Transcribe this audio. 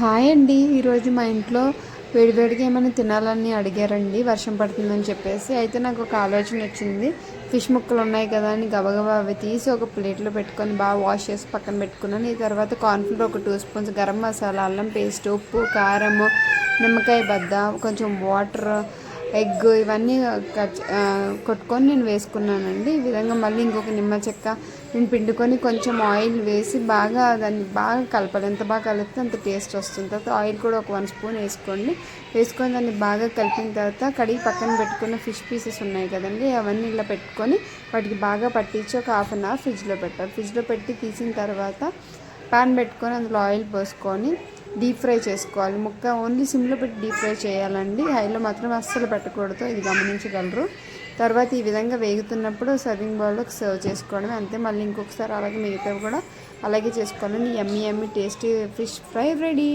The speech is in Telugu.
హాయ్ అండి. ఈరోజు మా ఇంట్లో వేడివేడిగా ఏమైనా తినాలని అడిగారండి. వర్షం పడుతుందని చెప్పేసి. అయితే నాకు ఒక ఆలోచన వచ్చింది. ఫిష్ ముక్కలు ఉన్నాయి కదా అని గబగబా అవి తీసి ఒక ప్లేట్లో పెట్టుకొని బాగా వాష్ చేసి పక్కన పెట్టుకున్నాను. ఈ తర్వాత కార్న్ఫ్లోర్ ఒక టూ స్పూన్స్ గరం మసాలా అల్లం పేస్ట్ ఉప్పు కారము నిమ్మకాయ బద్ద కొంచెం వాటర్ ఎగ్ ఇవన్నీ కొట్టుకొని నేను వేసుకున్నానండి. ఈ విధంగా మళ్ళీ ఇంకొక నిమ్మ చెక్క నేను పిండుకొని కొంచెం ఆయిల్ వేసి బాగా దాన్ని బాగా కలపాలి ఎంత బాగా కలిపితే అంత టేస్ట్ వస్తుంది. తర్వాత ఆయిల్ కూడా ఒక వన్ స్పూన్ వేసుకోండి. వేసుకొని దాన్ని బాగా కలిపిన తర్వాత కడిగి పక్కన పెట్టుకున్న ఫిష్ పీసెస్ ఉన్నాయి కదండి అవన్నీ ఇలా పెట్టుకొని వాటికి బాగా పట్టించి ఒక హాఫ్ అన్ అవర్ ఫ్రిడ్జ్లో పెట్టాలి. ఫ్రిడ్జ్లో పెట్టి తీసిన తర్వాత పాన్ పెట్టుకొని అందులో ఆయిల్ పోసుకొని డీప్ ఫ్రై చేసుకోవాలి. ముక్క ఓన్లీ సిమ్లో పెట్టి డీప్ ఫ్రై చేయాలండి. హైలో మాత్రం అస్సలు పెట్టకూడదు. ఇది గమనించగలరు. తర్వాత ఈ విధంగా వేగుతున్నప్పుడు సర్వింగ్ బౌల్లోకి సర్వ్ చేసుకోవడం అంతే. మళ్ళీ ఇంకొకసారి అలాగే మిగతావి కూడా అలాగే చేసుకోవాలండి. Yummy yummy tasty fish fry ready.